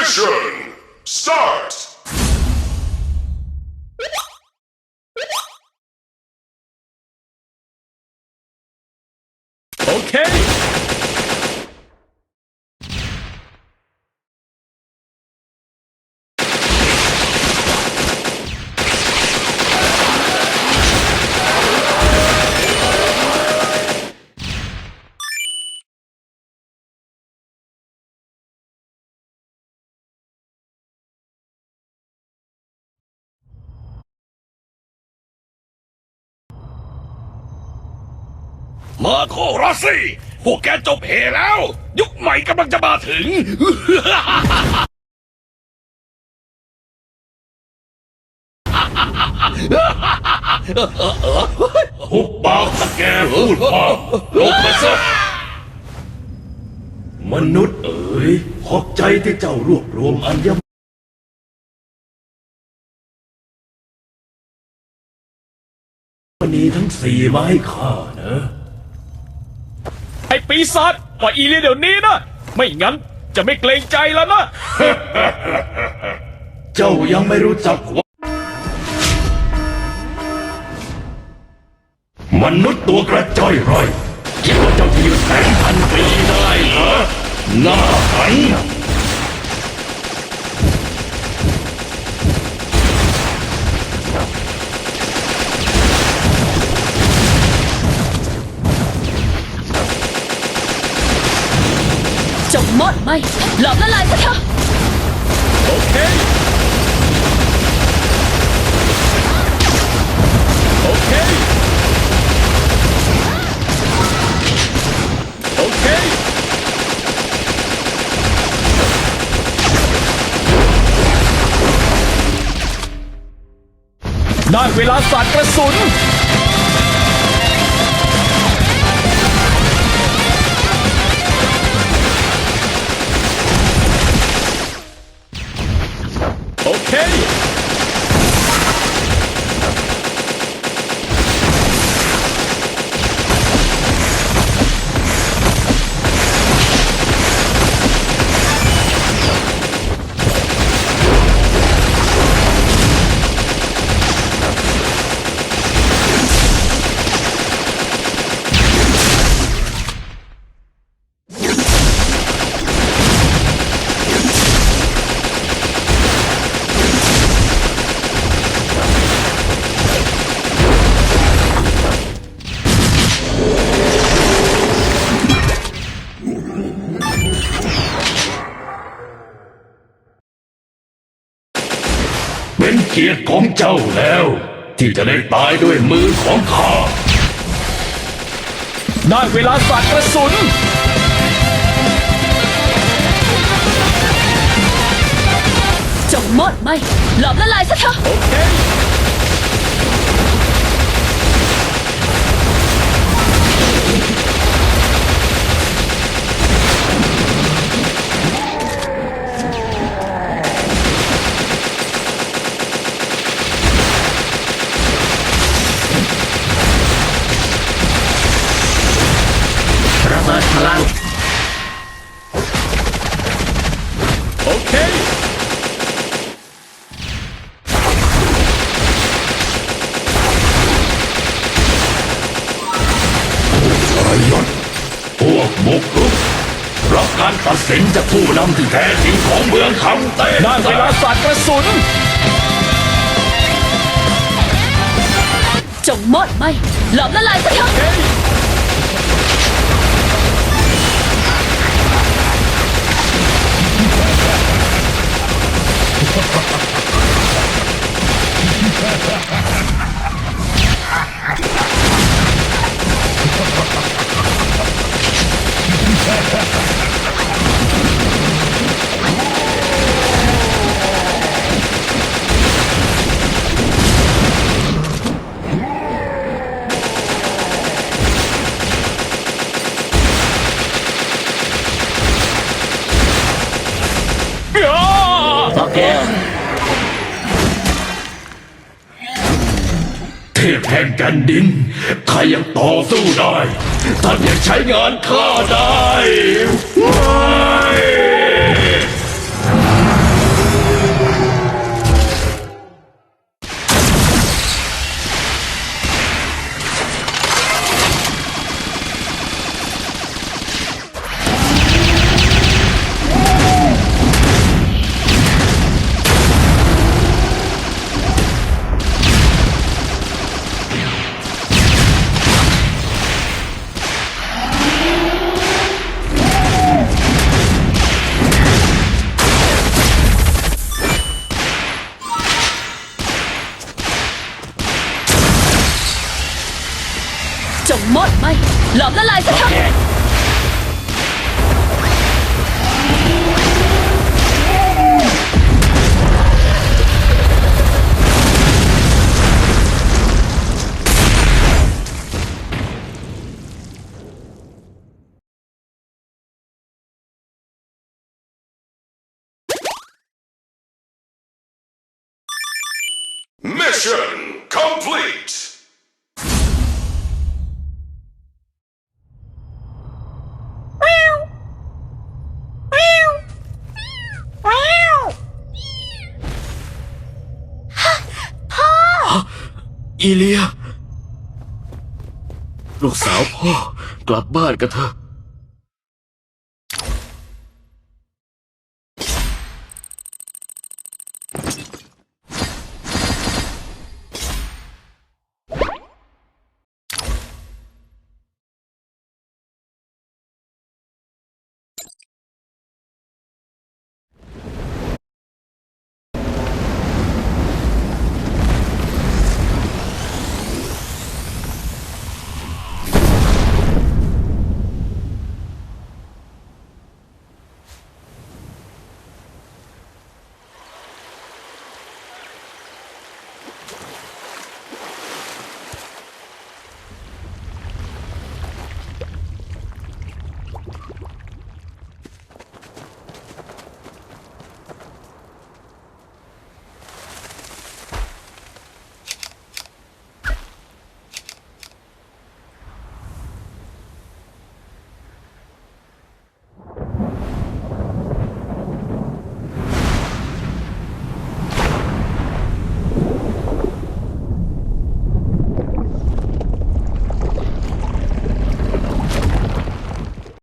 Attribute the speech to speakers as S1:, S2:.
S1: Mission Start!
S2: มาโคราซี่ พวกแกจบเหแล้ว ยุคใหม่กำลังจะมาถึง หุบปากแกพูดมากลงมาซะมนุษย์เอ๋ย ขอบใจที่เจ้ารวบรวมอัญมณีทั้งสี่มาให้ข้านะ
S3: ไอ้ปีศาจปล่อยอีเลียเดี๋ยวนี้นะ ไม่งั้นจะไม่เกรงใจแล้วนะ
S2: เจ้ายังไม่รู้จักว่ามนุษย์ตัวกระจ้อยร่อยคิดว่าเจ้าจะอยู่แสนพันปีได้เหรอหน้าหัน
S4: จงมอดไหมหลอมละลายซะเถอะ
S3: โอเค โอเค โอเค ได้เวลาสาดกระสุน
S2: กียรติของเจ้าแล้ว ที่จะได้ตายด้วยมือของข้า
S3: ได้เวลาสาดกระสุน
S4: จงมอดไหมหลอมละลายซะเถอะ
S3: โอเค
S2: ลัง
S3: โอเค
S2: ประยศพวกบุกรุกรับการตัดสินจากผู้นำที่แท้จริงของเมืองคำเต้
S3: ได้เวลาสาดกระสุน
S4: จงมอดไหมหลอมละลายซะเถอะ
S3: Ha ha
S2: ha. ทพแห่งแผ่นดินข้ายังต่อสู้ได้ ท่านยังใช้งานข้าได้
S4: หลอมละลายซะเถอะ
S1: Mission complete.
S2: ¡ อีเลีย ลูกสาวพ่อกลับบ้านกันเถอะ